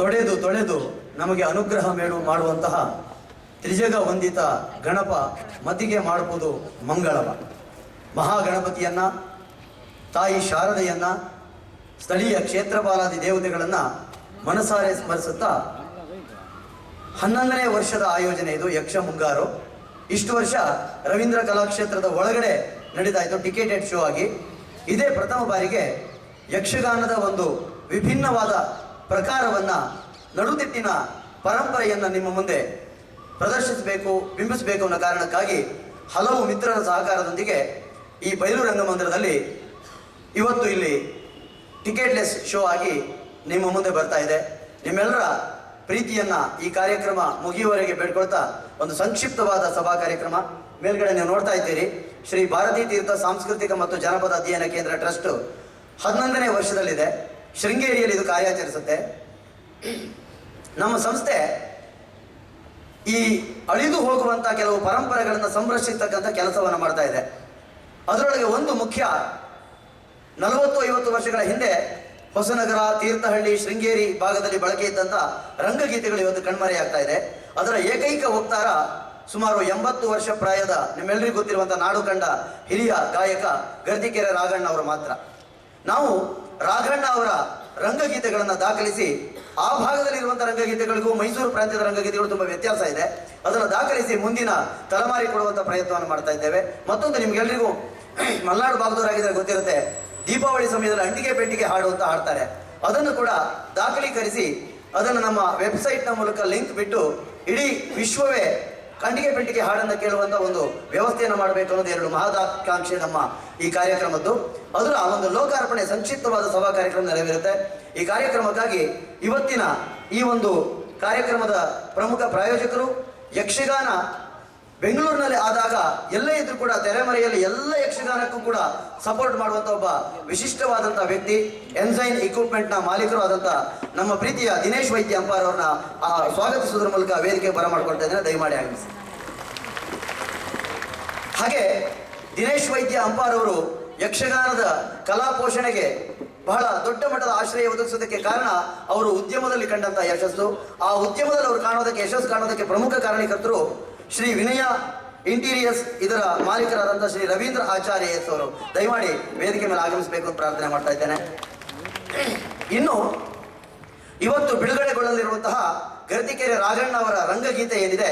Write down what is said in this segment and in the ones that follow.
ತೊಳೆದು ತೊಳೆದು ನಮಗೆ ಅನುಗ್ರಹ ಮೇಡು ಮಾಡುವಂತಹ ತ್ರಿಜಗ ವಂದಿತ ಗಣಪ ಮತಿಗೆ ಮಾಡುವುದು ಮಂಗಳವ. ಮಹಾಗಣಪತಿಯನ್ನ, ತಾಯಿ ಶಾರದೆಯನ್ನ, ಸ್ಥಳೀಯ ಕ್ಷೇತ್ರಪಾಲಾದಿ ದೇವತೆಗಳನ್ನ ಮನಸಾರೆ ಸ್ಮರಿಸುತ್ತಾ ಹನ್ನೊಂದನೇ ವರ್ಷದ ಆಯೋಜನೆ ಇದು, ಯಕ್ಷ ಮುಂಗಾರು. ಇಷ್ಟು ವರ್ಷ ರವೀಂದ್ರ ಕಲಾಕ್ಷೇತ್ರದ ಒಳಗಡೆ ನಡೀತಾ ಇತ್ತು ಟಿಕೆಟೆಡ್ ಶೋ ಆಗಿ. ಇದೇ ಪ್ರಥಮ ಬಾರಿಗೆ ಯಕ್ಷಗಾನದ ಒಂದು ವಿಭಿನ್ನವಾದ ಪ್ರಕಾರವನ್ನ ನಡುದಿಟ್ಟಿನ ಪರಂಪರೆಯನ್ನು ನಿಮ್ಮ ಮುಂದೆ ಪ್ರದರ್ಶಿಸಬೇಕು, ಬಿಂಬಿಸಬೇಕು ಅನ್ನೋ ಕಾರಣಕ್ಕಾಗಿ ಹಲವು ಮಿತ್ರರ ಸಹಕಾರದೊಂದಿಗೆ ಈ ಬಯಲು ರಂಗಮಂದಿರದಲ್ಲಿ ಇವತ್ತು ಇಲ್ಲಿ ಟಿಕೆಟ್ಲೆಸ್ ಶೋ ಆಗಿ ನಿಮ್ಮ ಮುಂದೆ ಬರ್ತಾ ಇದೆ. ನಿಮ್ಮೆಲ್ಲರ ಪ್ರೀತಿಯನ್ನು ಈ ಕಾರ್ಯಕ್ರಮ ಮುಗಿಯುವವರೆಗೆ ಬೇಡ್ಕೊಳ್ತಾ ಒಂದು ಸಂಕ್ಷಿಪ್ತವಾದ ಸಭಾ ಕಾರ್ಯಕ್ರಮ. ಮೇಲ್ಗಡೆ ನೀವು ನೋಡ್ತಾ ಇದ್ದೀರಿ. ಶ್ರೀ ಭಾರತೀ ತೀರ್ಥ ಸಾಂಸ್ಕೃತಿಕ ಮತ್ತು ಜನಪದ ಅಧ್ಯಯನ ಕೇಂದ್ರ ಟ್ರಸ್ಟ್ ಹನ್ನೊಂದನೇ ವರ್ಷದಲ್ಲಿದೆ. ಶೃಂಗೇರಿಯಲ್ಲಿ ಇದು ಕಾರ್ಯಾಚರಿಸುತ್ತೆ. ನಮ್ಮ ಸಂಸ್ಥೆ ಈ ಅಳಿದು ಹೋಗುವಂತ ಕೆಲವು ಪರಂಪರೆಗಳನ್ನು ಸಂರಕ್ಷಿಸ್ತಕ್ಕಂಥ ಕೆಲಸವನ್ನು ಮಾಡ್ತಾ ಇದೆ. ಅದರೊಳಗೆ ಒಂದು ಮುಖ್ಯ ನಲವತ್ತು ಐವತ್ತು ವರ್ಷಗಳ ಹಿಂದೆ ಹೊಸನಗರ, ತೀರ್ಥಹಳ್ಳಿ, ಶೃಂಗೇರಿ ಭಾಗದಲ್ಲಿ ಬಳಕೆ ಇದ್ದಂತ ರಂಗಗೀತೆಗಳು ಇವತ್ತು ಕಣ್ಮರೆಯಾಗ್ತಾ ಇದೆ. ಅದರ ಏಕೈಕ ವಕ್ತಾರ ಸುಮಾರು ಎಂಬತ್ತು ವರ್ಷ ಪ್ರಾಯದ ನಿಮ್ಮೆಲ್ಲರಿಗೂ ಗೊತ್ತಿರುವಂಥ ನಾಡು ಕಂಡ ಹಿರಿಯ ಗಾಯಕ ಗರ್ದಿಕೆರೆ ರಾಘಣ್ಣ ಅವರು ಮಾತ್ರ. ನಾವು ರಾಘಣ್ಣ ಅವರ ರಂಗಗೀತೆಗಳನ್ನು ದಾಖಲಿಸಿ, ಆ ಭಾಗದಲ್ಲಿರುವಂತಹ ರಂಗಗೀತೆಗಳಿಗೂ ಮೈಸೂರು ಪ್ರಾಂತ್ಯದ ರಂಗಗೀತೆಗಳು ತುಂಬಾ ವ್ಯತ್ಯಾಸ ಇದೆ. ಅದನ್ನು ದಾಖಲಿಸಿ ಮುಂದಿನ ತಲೆಮಾರಿ ಕೊಡುವಂತ ಪ್ರಯತ್ನವನ್ನು ಮಾಡ್ತಾ ಇದ್ದೇವೆ. ಮತ್ತೊಂದು ನಿಮ್ಗೆಲ್ರಿಗೂ ಮಲ್ನಾಡು ಭಾಗದವರಾಗಿದ್ರೆ ಗೊತ್ತಿರುತ್ತೆ, ದೀಪಾವಳಿ ಸಮಯದಲ್ಲಿ ಅಂಟಿಗೆ ಪೆಟ್ಟಿಗೆ ಹಾಡು ಅಂತ ಹಾಡ್ತಾರೆ. ಅದನ್ನು ಕೂಡ ದಾಖಲೀಕರಿಸಿ, ಅದನ್ನು ನಮ್ಮ ವೆಬ್ಸೈಟ್ನ ಮೂಲಕ ಲಿಂಕ್ ಬಿಟ್ಟು ಇಡೀ ವಿಶ್ವವೇ ಕಂಡಿಗೆ ಪೆಟ್ಟಿಗೆ ಹಾಡನ್ನು ಕೇಳುವಂತ ಒಂದು ವ್ಯವಸ್ಥೆಯನ್ನು ಮಾಡಬೇಕು ಅನ್ನೋದು ಎರಡು ಮಹದಾಕಾಂಕ್ಷೆ ನಮ್ಮ ಈ ಕಾರ್ಯಕ್ರಮದ್ದು. ಅದರ ಒಂದು ಲೋಕಾರ್ಪಣೆ ಸಂಕ್ಷಿಪ್ತವಾದ ಸಭಾ ಕಾರ್ಯಕ್ರಮ ನೆರವೇರುತ್ತೆ. ಈ ಕಾರ್ಯಕ್ರಮಕ್ಕಾಗಿ ಇವತ್ತಿನ ಈ ಒಂದು ಕಾರ್ಯಕ್ರಮದ ಪ್ರಮುಖ ಪ್ರಾಯೋಜಕರು ಯಕ್ಷಗಾನ ಬೆಂಗಳೂರಿನಲ್ಲಿ ಆದಾಗ ಎಲ್ಲ ಇದ್ರೂ ಕೂಡ ತೆರೆಮರೆಯಲ್ಲಿ ಎಲ್ಲ ಯಕ್ಷಗಾನಕ್ಕೂ ಕೂಡ ಸಪೋರ್ಟ್ ಮಾಡುವಂತ ಒಬ್ಬ ವಿಶಿಷ್ಟವಾದಂತ ವ್ಯಕ್ತಿ ಎನ್ಸೈನ್ ಇಕ್ವಿಪ್ಮೆಂಟ್ನ ಮಾಲೀಕರು ಆದಂತ ನಮ್ಮ ಪ್ರೀತಿಯ ದಿನೇಶ್ ವೈದ್ಯ ಅಂಪಾರ್ ಅವ್ರನ್ನ ಆ, ಸ್ವಾಗತಿಸುವುದರ ಮೂಲಕ ವೇದಿಕೆ ಬರ ಮಾಡ್ಕೊಳ್ತಾ ದಯಮಾಡಿ ಆಗಮಿಸಿ. ಹಾಗೆ ದಿನೇಶ್ ವೈದ್ಯ ಅಂಪಾರ್ ಅವರು ಯಕ್ಷಗಾನದ ಕಲಾ ಪೋಷಣೆಗೆ ಬಹಳ ದೊಡ್ಡ ಮಟ್ಟದ ಆಶ್ರಯ ಒದಗಿಸೋದಕ್ಕೆ ಕಾರಣ ಅವರು ಉದ್ಯಮದಲ್ಲಿ ಕಂಡಂತ ಯಶಸ್ಸು. ಆ ಉದ್ಯಮದಲ್ಲಿ ಅವರು ಕಾಣೋದಕ್ಕೆ ಯಶಸ್ಸು ಕಾಣೋದಕ್ಕೆ ಪ್ರಮುಖ ಕಾರಣೀಕರ್ತರು ಶ್ರೀ ವಿನಯ ಇಂಟೀರಿಯರ್ಸ್ ಇದರ ಮಾಲೀಕರಾದಂಥ ಶ್ರೀ ರವೀಂದ್ರ ಆಚಾರ್ಯ ಎಸ್ ಅವರು ದಯಮಾಡಿ ವೇದಿಕೆ ಮೇಲೆ ಆಗಮಿಸಬೇಕು ಅಂತ ಪ್ರಾರ್ಥನೆ ಮಾಡ್ತಾ ಇದ್ದೇನೆ. ಇನ್ನು ಇವತ್ತು ಬಿಡುಗಡೆಗೊಳ್ಳಲಿರುವಂತಹ ಗರ್ತಿಕೆರೆ ರಾಘಣ್ಣ ಅವರ ರಂಗಗೀತೆ ಏನಿದೆ,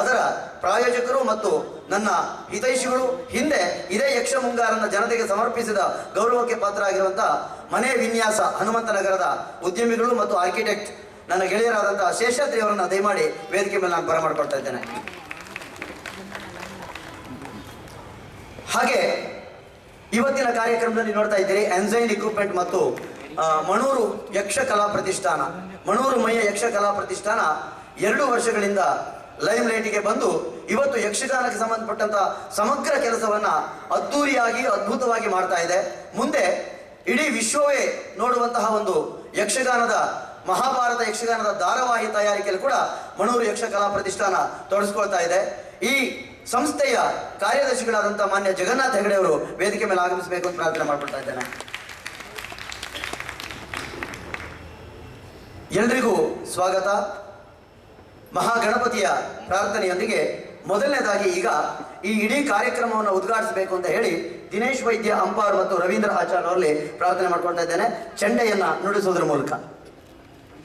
ಅದರ ಪ್ರಾಯೋಜಕರು ಮತ್ತು ನನ್ನ ಹಿತೈಷಿಗಳು ಹಿಂದೆ ಇದೇ ಯಕ್ಷ ಮುಂಗಾರನ್ನ ಜನತೆಗೆ ಸಮರ್ಪಿಸಿದ ಗೌರವಕ್ಕೆ ಪಾತ್ರ ಆಗಿರುವಂತಹ ಮನೆ ವಿನ್ಯಾಸ ಹನುಮಂತ ನಗರದ ಉದ್ಯಮಿಗಳು ಮತ್ತು ಆರ್ಕಿಟೆಕ್ಟ್ ನನ್ನ ಗೆಳೆಯರಾದಂತಹ ಶೇಷಾದ್ರಿ ಅವರನ್ನ ದಯಮಾಡಿ ವೇದಿಕೆ ಮೇಲೆ ನಾನು ಬರಮಾಡ್ಕೊಳ್ತಾ ಇದ್ದೇನೆ. ಹಾಗೆ ಇವತ್ತಿನ ಕಾರ್ಯಕ್ರಮದಲ್ಲಿ ನೋಡ್ತಾ ಇದ್ದೀರಿ ಎನ್ಸೈನ್ ಇಕ್ವಿಪ್ಮೆಂಟ್ ಮತ್ತು ಮಣೂರು ಯಕ್ಷ ಕಲಾ ಪ್ರತಿಷ್ಠಾನ. ಮಣೂರು ಮಯ ಯಕ್ಷ ಕಲಾ ಪ್ರತಿಷ್ಠಾನ ಎರಡು ವರ್ಷಗಳಿಂದ ಲೈಮ್ ಲೈಟಿಗೆ ಬಂದು ಇವತ್ತು ಯಕ್ಷಗಾನಕ್ಕೆ ಸಂಬಂಧಪಟ್ಟಂತ ಸಮಗ್ರ ಕೆಲಸವನ್ನ ಅದ್ದೂರಿಯಾಗಿ ಅದ್ಭುತವಾಗಿ ಮಾಡ್ತಾ ಇದೆ. ಮುಂದೆ ಇಡೀ ವಿಶ್ವವೇ ನೋಡುವಂತಹ ಒಂದು ಯಕ್ಷಗಾನದ, ಮಹಾಭಾರತ ಯಕ್ಷಗಾನದ ಧಾರಾವಾಹಿ ತಯಾರಿಕೆಯಲ್ಲಿ ಕೂಡ ಮಣೂರು ಯಕ್ಷ ಕಲಾ ಪ್ರತಿಷ್ಠಾನ ತೊಡಸ್ಕೊಳ್ತಾ ಇದೆ. ಈ ಸಂಸ್ಥೆಯ ಕಾರ್ಯದರ್ಶಿಗಳಾದಂತಹ ಮಾನ್ಯ ಜಗನ್ನಾಥ್ ಹೆಗಡೆಯವರು ವೇದಿಕೆ ಮೇಲೆ ಆಗಮಿಸಬೇಕು ಅಂತ ಪ್ರಾರ್ಥನೆ ಮಾಡ್ಕೊಳ್ತಾ ಇದ್ದೇನೆ. ಎಲ್ರಿಗೂ ಸ್ವಾಗತ. ಮಹಾಗಣಪತಿಯ ಪ್ರಾರ್ಥನೆಯೊಂದಿಗೆ ಮೊದಲನೇದಾಗಿ ಈಗ ಈ ಇಡೀ ಕಾರ್ಯಕ್ರಮವನ್ನು ಉದ್ಘಾಟಿಸಬೇಕು ಅಂತ ಹೇಳಿ ದಿನೇಶ್ ವೈದ್ಯ ಅಂಪಾರ್ ಮತ್ತು ರವೀಂದ್ರ ಆಚಾರ್ ಅವರಲ್ಲಿ ಪ್ರಾರ್ಥನೆ ಮಾಡ್ಕೊಳ್ತಾ ಇದ್ದೇನೆ. ಚೆಂಡೆಯನ್ನ ನುಡಿಸುವುದರ ಮೂಲಕ.